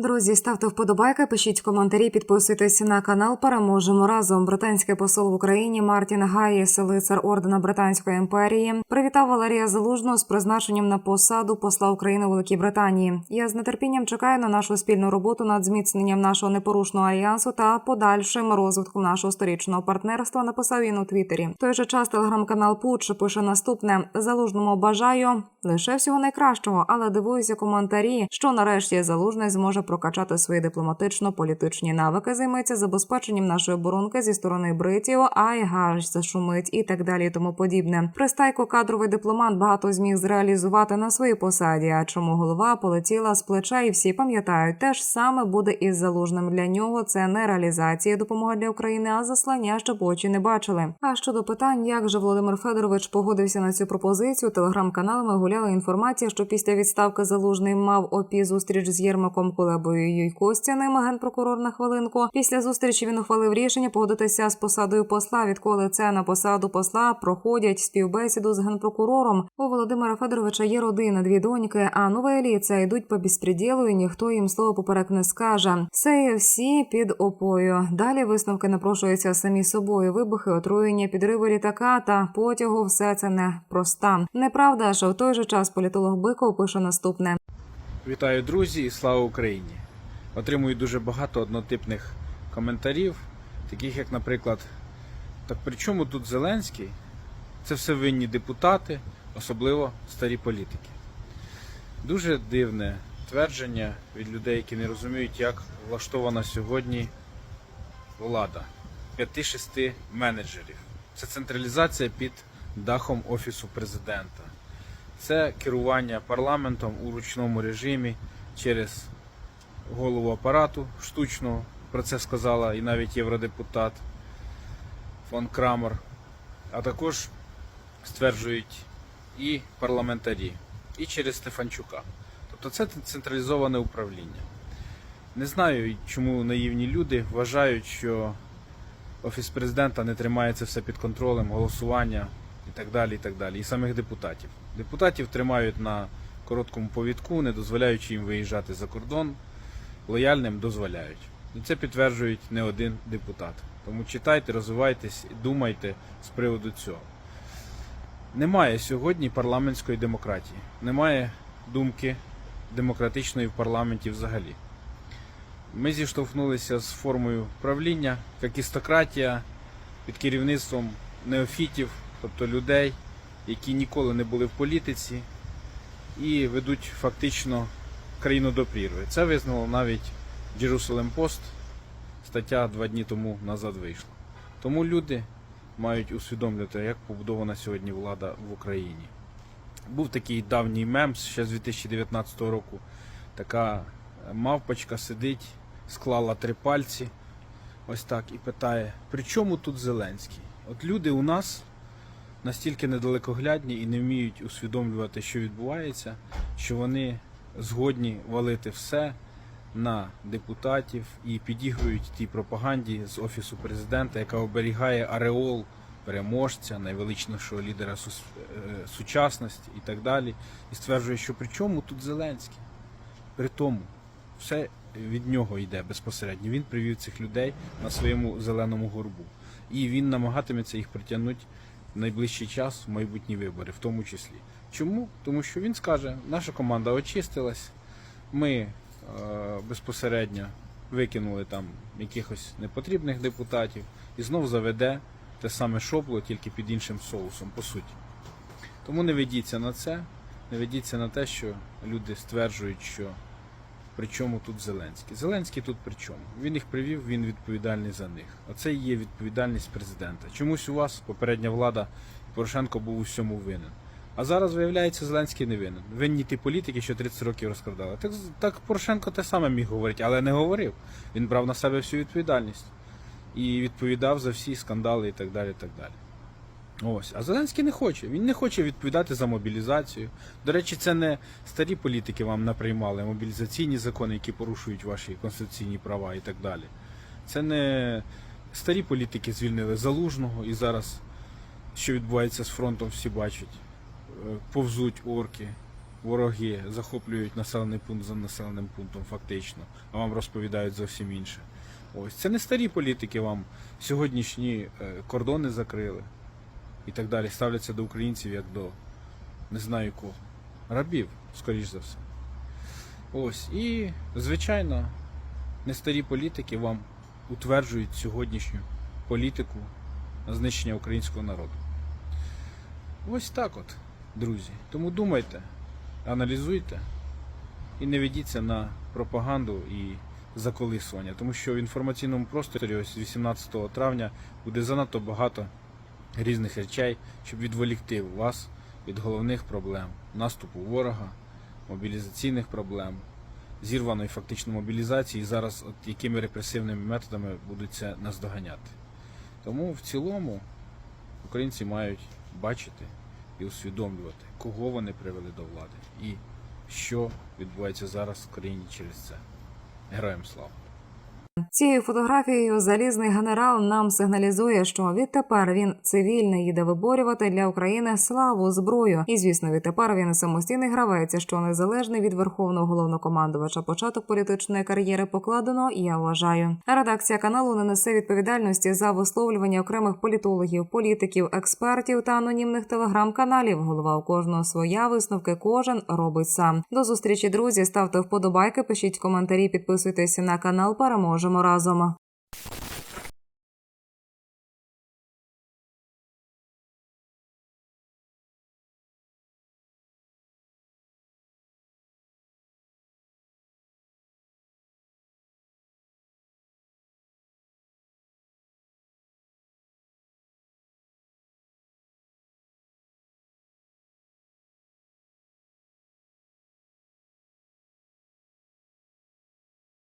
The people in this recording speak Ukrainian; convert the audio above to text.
Друзі, ставте вподобайки, пишіть коментарі, підписуйтесь на канал. Переможемо разом. Британський посол в Україні Мартін Гаєс, лицар ордена Британської імперії, привітав Валерія Залужного з призначенням на посаду посла України Великій Британії. Я з нетерпінням чекаю на нашу спільну роботу над зміцненням нашого непорушного альянсу та подальшим розвитком нашого сторічного партнерства. Написав він у Твіттері. В той же час телеграм-канал Пуч пише наступне: залужному бажаю лише всього найкращого, але дивуюся коментарі, що нарешті залужний зможе прокачати свої дипломатично-політичні навики, займеться забезпеченням нашої оборонки зі сторони бритів, ай гаж зашумить і так далі. і Тому подібне. Пристайко кадровий дипломат багато зміг зреалізувати на своїй посаді. А чому голова полетіла з плеча, і всі пам'ятають, те ж саме буде із залужним для нього. Це не реалізація допомоги для України, а заслання, щоб очі не бачили. А щодо питань, як же Володимир Федорович погодився на цю пропозицію, телеграм-каналами гуляла інформація, що після відставки залужний мав опі зустріч з Єрмаком Кулебою й Костяним, генпрокурор на хвилинку. Після зустрічі він ухвалив рішення погодитися з посадою посла. Відколи це на посаду посла проходять співбесіду з генпрокурором. У Володимира Федоровича є родина, дві доньки. А нове ліце йдуть по безпреділу, і ніхто їм слово поперек не скаже. Це є всі під опою. Далі висновки напрошуються самі собою. Вибухи, отруєння, підриви літака та потягу. Все це не проста. Неправда, що в той же час політолог Биков пише наступне. Вітаю, друзі, і слава Україні! Отримую дуже багато однотипних коментарів, таких як, наприклад, так при чому тут Зеленський? Це все винні депутати, особливо старі політики. Дуже дивне твердження від людей, які не розуміють, як влаштована сьогодні влада. 5-6 менеджерів. Це централізація під дахом Офісу президента. Це керування парламентом у ручному режимі через голову апарату штучного. Про це сказала і навіть євродепутат фон Крамер. А також стверджують і парламентарі, і через Стефанчука. Тобто це централізоване управління. Не знаю, чому наївні люди вважають, що Офіс президента не тримає це все під контролем, голосування і так далі. І так далі. І самих депутатів. Депутатів тримають на короткому повідку, не дозволяючи їм виїжджати за кордон, лояльним дозволяють. І це підтверджують не один депутат. Тому читайте, розвивайтесь думайте з приводу цього. Немає сьогодні парламентської демократії, немає думки демократичної в парламенті взагалі. Ми зіштовхнулися з формою правління, какістократія під керівництвом неофітів, тобто людей, які ніколи не були в політиці і ведуть фактично країну до прірви. Це визнало навіть Jerusalem Post, стаття два дні тому назад вийшла. Тому люди мають усвідомлювати, як побудована сьогодні влада в Україні. Був такий давній мем ще з 2019 року. Така мавпочка сидить, склала три пальці, ось так, і питає: при чому тут Зеленський? От люди у нас настільки недалекоглядні і не вміють усвідомлювати, що відбувається, що вони згодні валити все на депутатів і підігрують тій пропаганді з офісу президента, яка оберігає ареол переможця, найвеличнішого лідера е, сучасності і так далі, і стверджує, що при чому тут Зеленський? При тому, все від нього йде безпосередньо. Він привів цих людей на своєму зеленому горбу. І він намагатиметься їх притягнути найближчий час в майбутні вибори, в тому числі. Чому? Тому що він скаже, наша команда очистилась, ми е, безпосередньо викинули там якихось непотрібних депутатів і знов заведе те саме шобло, тільки під іншим соусом, по суті. Тому не ведіться на це, не ведіться на те, що люди стверджують, що при чому тут Зеленський. Зеленський тут при чому? Він їх привів, він відповідальний за них. Оце і є відповідальність президента. Чомусь у вас попередня влада Порошенко був у всьому винен. А зараз, виявляється, Зеленський не винен. Винні ті політики, що 30 років розкрадали. Так, так Порошенко те саме міг говорити, але не говорив. Він брав на себе всю відповідальність і відповідав за всі скандали і так далі. І так далі. Ось, а Зеленський не хоче. Він не хоче відповідати за мобілізацію. До речі, це не старі політики вам наприймали мобілізаційні закони, які порушують ваші конституційні права і так далі. Це не старі політики звільнили залужного і зараз, що відбувається з фронтом, всі бачать. Е, Повзуть орки, вороги захоплюють населений пункт за населеним пунктом, фактично, а вам розповідають зовсім інше. Ось це не старі політики вам сьогоднішні е, кордони закрили і так далі. Ставляться до українців як до не знаю кого. Рабів, скоріш за все. Ось. І, звичайно, не старі політики вам утверджують сьогоднішню політику знищення українського народу. Ось так от, друзі. Тому думайте, аналізуйте і не ведіться на пропаганду і заколисування, тому що в інформаційному просторі ось 18 травня буде занадто багато різних речей, щоб відволікти вас від головних проблем наступу ворога, мобілізаційних проблем, зірваної фактично мобілізації, і зараз от якими репресивними методами будуть це наздоганяти. Тому в цілому українці мають бачити і усвідомлювати, кого вони привели до влади і що відбувається зараз в країні через це. Героям слава! Цією фотографією залізний генерал нам сигналізує, що відтепер він цивільний їде виборювати для України славу зброю. І звісно, відтепер він самостійний гравець, що незалежний від верховного головнокомандувача. Початок політичної кар'єри покладено. Я вважаю. Редакція каналу не несе відповідальності за висловлювання окремих політологів, політиків, експертів та анонімних телеграм-каналів. Голова у кожного своя висновки кожен робить сам. До зустрічі, друзі. Ставте вподобайки, пишіть коментарі, підписуйтесь на канал. Переможемо разом.